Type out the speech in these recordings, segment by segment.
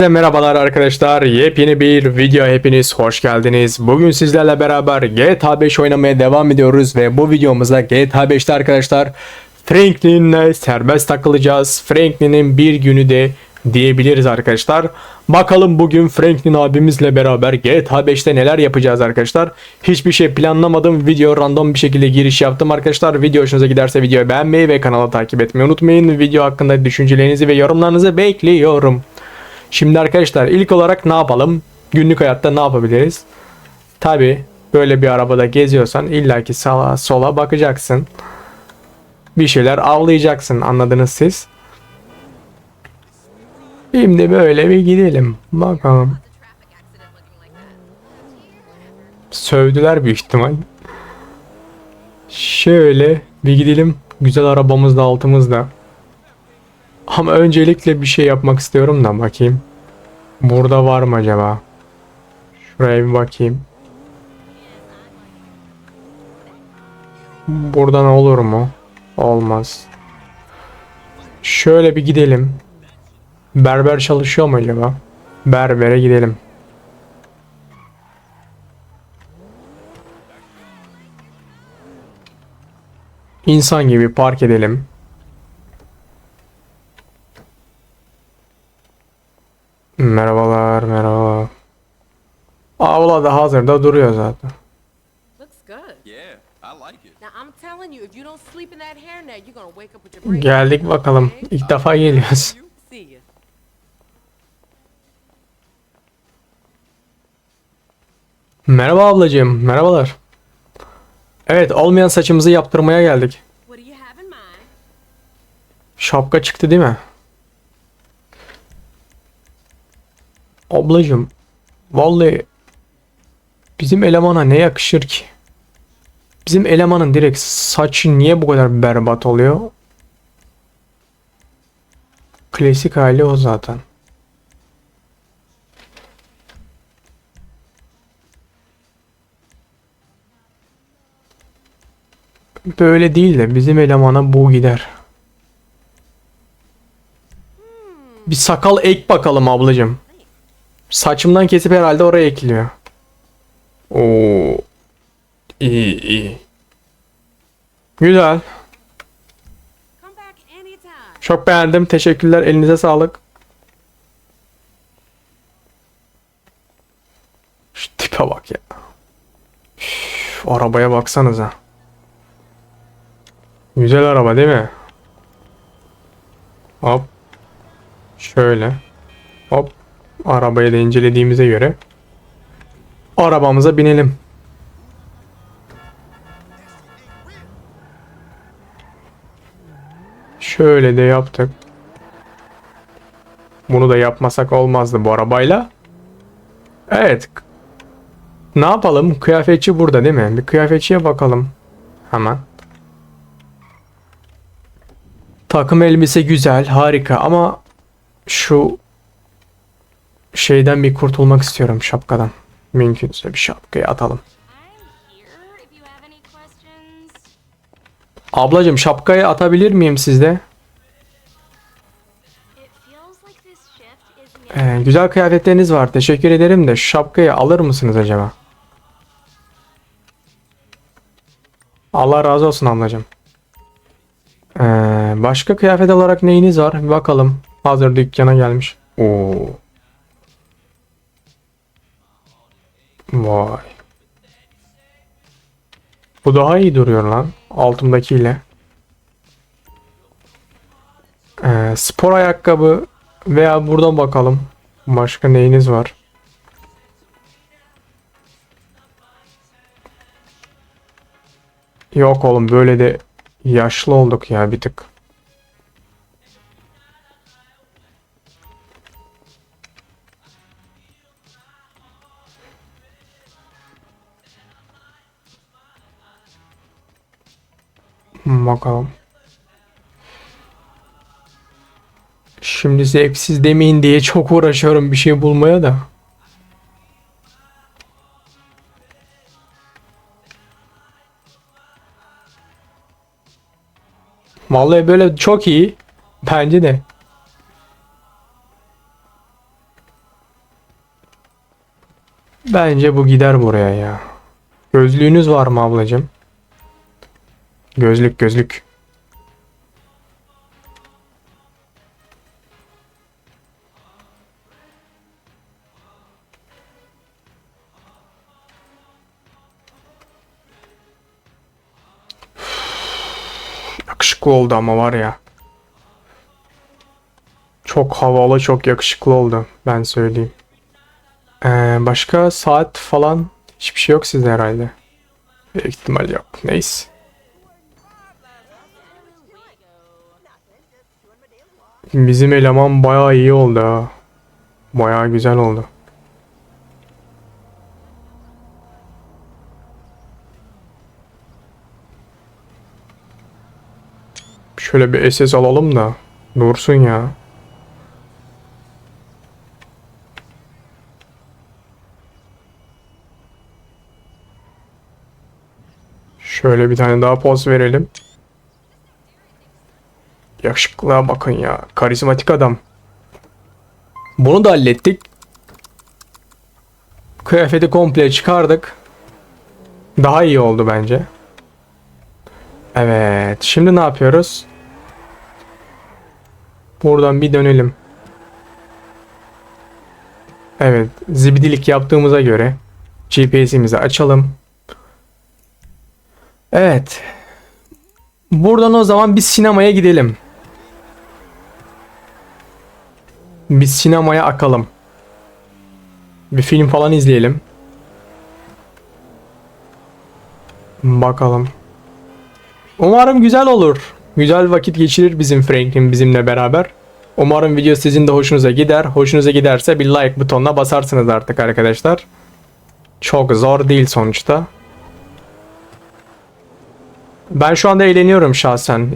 Herkese merhabalar arkadaşlar. Yepyeni bir video hepiniz hoş geldiniz. Bugün sizlerle beraber GTA 5 oynamaya devam ediyoruz ve bu videomuzda GTA 5'te arkadaşlar Franklin'le serbest takılacağız. Franklin'in bir günü de diyebiliriz arkadaşlar. Bakalım bugün Franklin abimizle beraber GTA 5'te neler yapacağız arkadaşlar. Hiçbir şey planlamadım. Video random bir şekilde giriş yaptım arkadaşlar. Video hoşunuza giderse videoyu beğenmeyi ve kanala takip etmeyi unutmayın. Video hakkında düşüncelerinizi ve yorumlarınızı bekliyorum. Şimdi arkadaşlar ilk olarak ne yapalım? Günlük hayatta ne yapabiliriz? Tabi böyle bir arabada geziyorsan illaki sağa sola bakacaksın. Bir şeyler avlayacaksın anladınız siz. Şimdi böyle bir gidelim. Bakalım. Sövdüler büyük ihtimal. Şöyle bir gidelim. Güzel arabamız da altımızda. Ama öncelikle bir şey yapmak istiyorum da bakayım. Burada var mı acaba? Şuraya bir bakayım. Buradan olur mu? Olmaz. Şöyle bir gidelim. Berber çalışıyor mu acaba? Berbere gidelim. İnsan gibi park edelim. Merhabalar, merhaba. Avla da hazırda duruyor zaten. Looks good. Yeah, I like it. Now I'm telling you, if you don't sleep in that hairnet, you're gonna wake up with your brain. Geldik bakalım. İlk defa geliyoruz. Merhaba ablacığım, merhabalar. Evet, olmayan saçımızı yaptırmaya geldik. Şapka çıktı değil mi? Ablacığım, vallahi bizim elemana ne yakışır ki? Bizim elemanın direkt saçı niye bu kadar berbat oluyor? Klasik hali o zaten. Böyle değil de bizim elemana bu gider. Bir sakal ek bakalım ablacığım. Saçımdan kesip herhalde oraya ekliyor. Oo. İyi iyi. Güzel. Çok beğendim. Teşekkürler. Elinize sağlık. Şu tipe bak ya. Üf, arabaya baksanıza. Güzel araba değil mi? Hop. Şöyle. Hop. Arabayı da incelediğimize göre arabamıza binelim. Şöyle de yaptık. Bunu da yapmasak olmazdı bu arabayla. Evet. Ne yapalım? Kıyafetçi burada değil mi? Bir kıyafetçiye bakalım. Hemen. Takım elbise güzel, harika ama şu şeyden bir kurtulmak istiyorum şapkadan. Mümkünse bir şapkayı atalım. Ablacım şapkayı atabilir miyim sizde? Ee, güzel kıyafetleriniz var. Teşekkür ederim de şapkayı alır mısınız acaba? Allah razı olsun ablacım. Ee, başka kıyafet olarak neyiniz var? Bir bakalım. Hazır dükkana gelmiş. Oo. Vay. Bu daha iyi duruyor lan. Altımdakiyle. Ee, spor ayakkabı veya buradan bakalım. Başka neyiniz var? Yok oğlum böyle de yaşlı olduk ya bir tık. Bakalım. Şimdi zevksiz demeyin diye çok uğraşıyorum bir şey bulmaya da. Vallahi böyle çok iyi. Bence de. Bence bu gider buraya ya. Gözlüğünüz var mı ablacığım? Gözlük gözlük. Yakışıklı oldu ama var ya. Çok havalı, çok yakışıklı oldu. Ben söyleyeyim. Ee, başka saat falan hiçbir şey yok sizde herhalde. Büyük ihtimal yok. Neyse. Bizim eleman bayağı iyi oldu ha. Bayağı güzel oldu. Şöyle bir SS alalım da dursun ya. Şöyle bir tane daha poz verelim. Yakışıklığa bakın ya. Karizmatik adam. Bunu da hallettik. Kıyafeti komple çıkardık. Daha iyi oldu bence. Evet. Şimdi ne yapıyoruz? Buradan bir dönelim. Evet. Zibidilik yaptığımıza göre GPS'imizi açalım. Evet. Buradan o zaman biz sinemaya gidelim. Biz sinemaya akalım. Bir film falan izleyelim. Bakalım. Umarım güzel olur. Güzel vakit geçirir bizim Franklin bizimle beraber. Umarım video sizin de hoşunuza gider. Hoşunuza giderse bir like butonuna basarsınız artık arkadaşlar. Çok zor değil sonuçta. Ben şu anda eğleniyorum şahsen.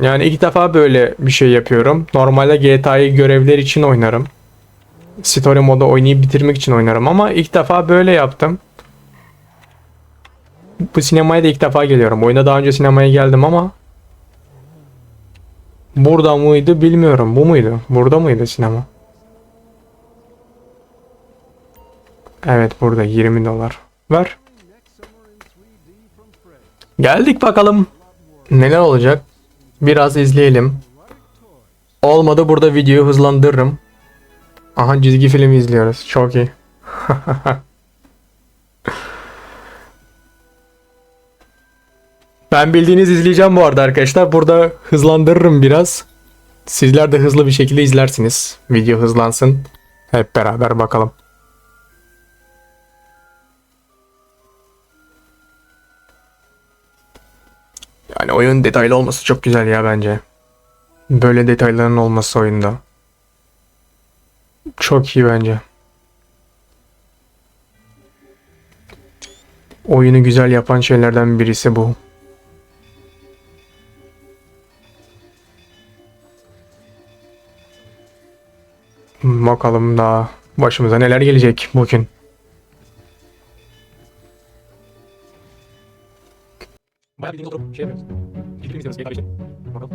Yani ilk defa böyle bir şey yapıyorum. Normalde GTA'yı görevler için oynarım. Story modu oynayıp bitirmek için oynarım ama ilk defa böyle yaptım. Bu sinemaya da ilk defa geliyorum. Oyuna daha önce sinemaya geldim ama Burada mıydı bilmiyorum. Bu muydu? Burada mıydı sinema? Evet burada 20 dolar. Ver. Geldik bakalım. Neler olacak? Biraz izleyelim. Olmadı burada videoyu hızlandırırım. Aha çizgi film izliyoruz. Çok iyi. ben bildiğiniz izleyeceğim bu arada arkadaşlar. Burada hızlandırırım biraz. Sizler de hızlı bir şekilde izlersiniz. Video hızlansın. Hep beraber bakalım. Yani oyun detaylı olması çok güzel ya bence. Böyle detayların olması oyunda. Çok iyi bence. Oyunu güzel yapan şeylerden birisi bu. Bakalım daha başımıza neler gelecek bugün. Bayağı bildiğiniz oturup şey yapıyoruz. Çizgi film izliyoruz GTA 5'te. Bakalım.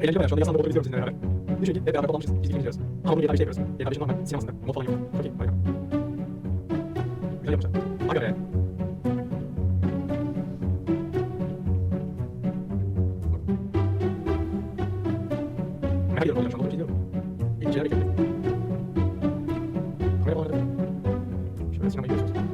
Eğlenceli bayağı şu anda yasanla oturup izliyoruz sizinle beraber. Bir şekilde hep beraber toplanmışız. Çizgi film izliyoruz. Ama bunu GTA 5'te yapıyoruz. GTA 5'in normal sinemasında. Mod falan yok. Çok iyi. Harika. Güzel yapmışlar. Hadi öyle. Her yerim oynuyor şu anda. Oturup izliyorum. İlk şeyler bekliyorum. Kameraya falan öyle. Şöyle sinemaya gidiyoruz.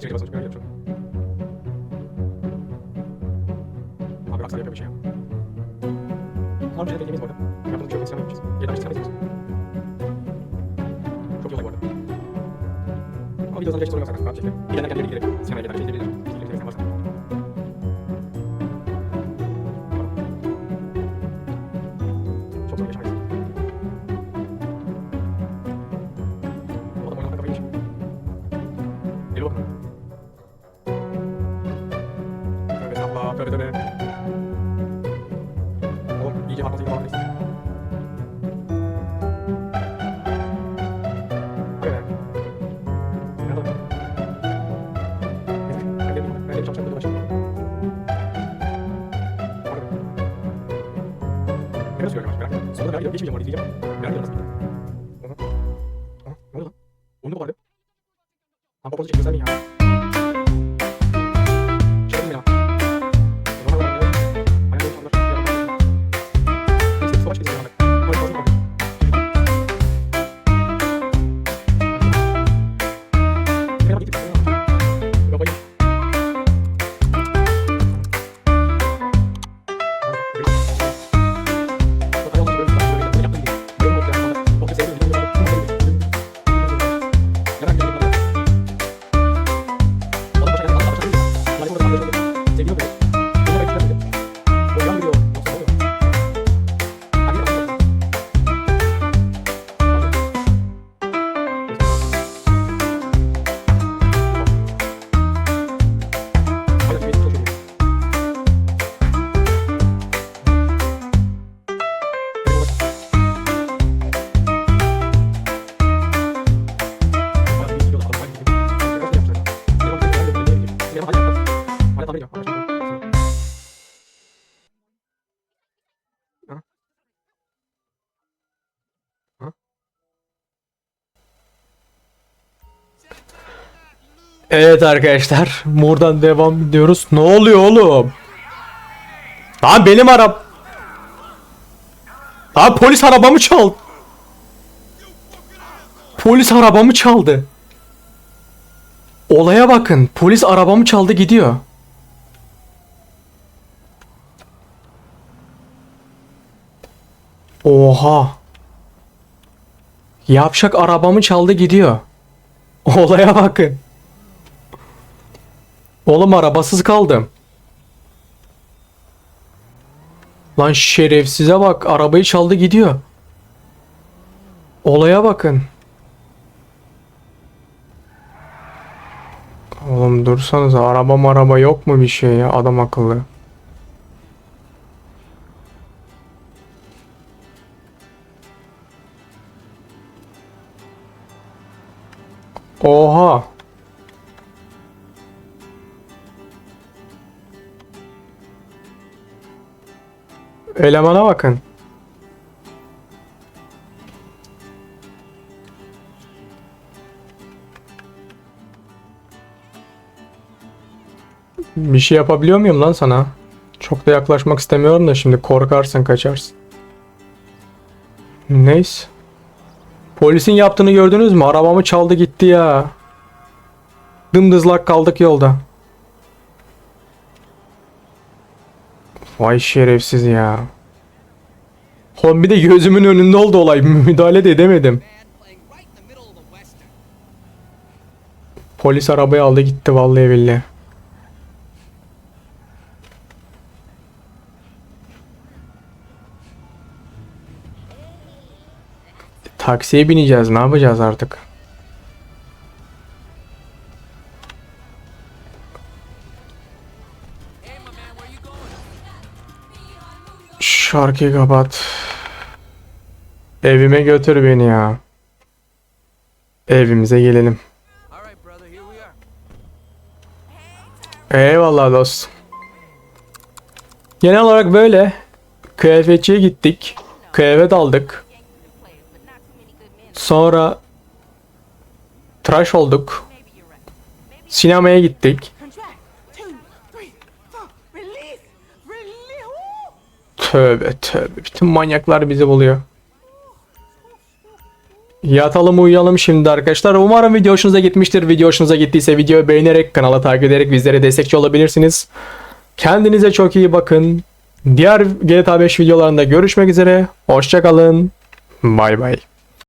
Çekici basınç böyle yapacağım. Abi Rockstar yapıyor bir şey ya. Daha önce de deneyimiz vardı. Yaptığımız bir şey yok. Sinema yapmışız. Yeter bir sinema izliyoruz. Çok iyi olay bu arada. Ama videodan geçti sorun yok zaten. Rahat şekilde. Gidenler kendileri giderek. Sinemaya gidenler şey izleyebilirler. 你别这样嘛，你这样，别这样嘛。Evet arkadaşlar buradan devam ediyoruz. Ne oluyor oğlum? Lan benim arab... Lan polis arabamı çaldı. Polis arabamı çaldı. Olaya bakın. Polis arabamı çaldı gidiyor. Oha. Yapşak arabamı çaldı gidiyor. Olaya bakın. Oğlum arabasız kaldım. Lan şerefsize bak arabayı çaldı gidiyor. Olaya bakın. Oğlum dursanız araba araba yok mu bir şey ya adam akıllı. Oha. Elemana bakın. Bir şey yapabiliyor muyum lan sana? Çok da yaklaşmak istemiyorum da şimdi korkarsın kaçarsın. Neyse. Polisin yaptığını gördünüz mü? Arabamı çaldı gitti ya. Dımdızlak kaldık yolda. Vay şerefsiz ya. Oğlum bir de gözümün önünde oldu olay. Müdahale de edemedim. Polis arabayı aldı gitti vallahi billahi. Taksiye bineceğiz. Ne yapacağız artık? Şarkıyı kapat. Evime götür beni ya. Evimize gelelim. Eyvallah dostum. Genel olarak böyle. Kıyafetçiye gittik. Kıyafet aldık. Sonra tıraş olduk. Sinemaya gittik. Tövbe tövbe. Bütün manyaklar bizi buluyor. Yatalım uyuyalım şimdi arkadaşlar. Umarım video hoşunuza gitmiştir. Video hoşunuza gittiyse videoyu beğenerek, kanala takip ederek bizlere destekçi olabilirsiniz. Kendinize çok iyi bakın. Diğer GTA 5 videolarında görüşmek üzere. Hoşçakalın. Bay bay.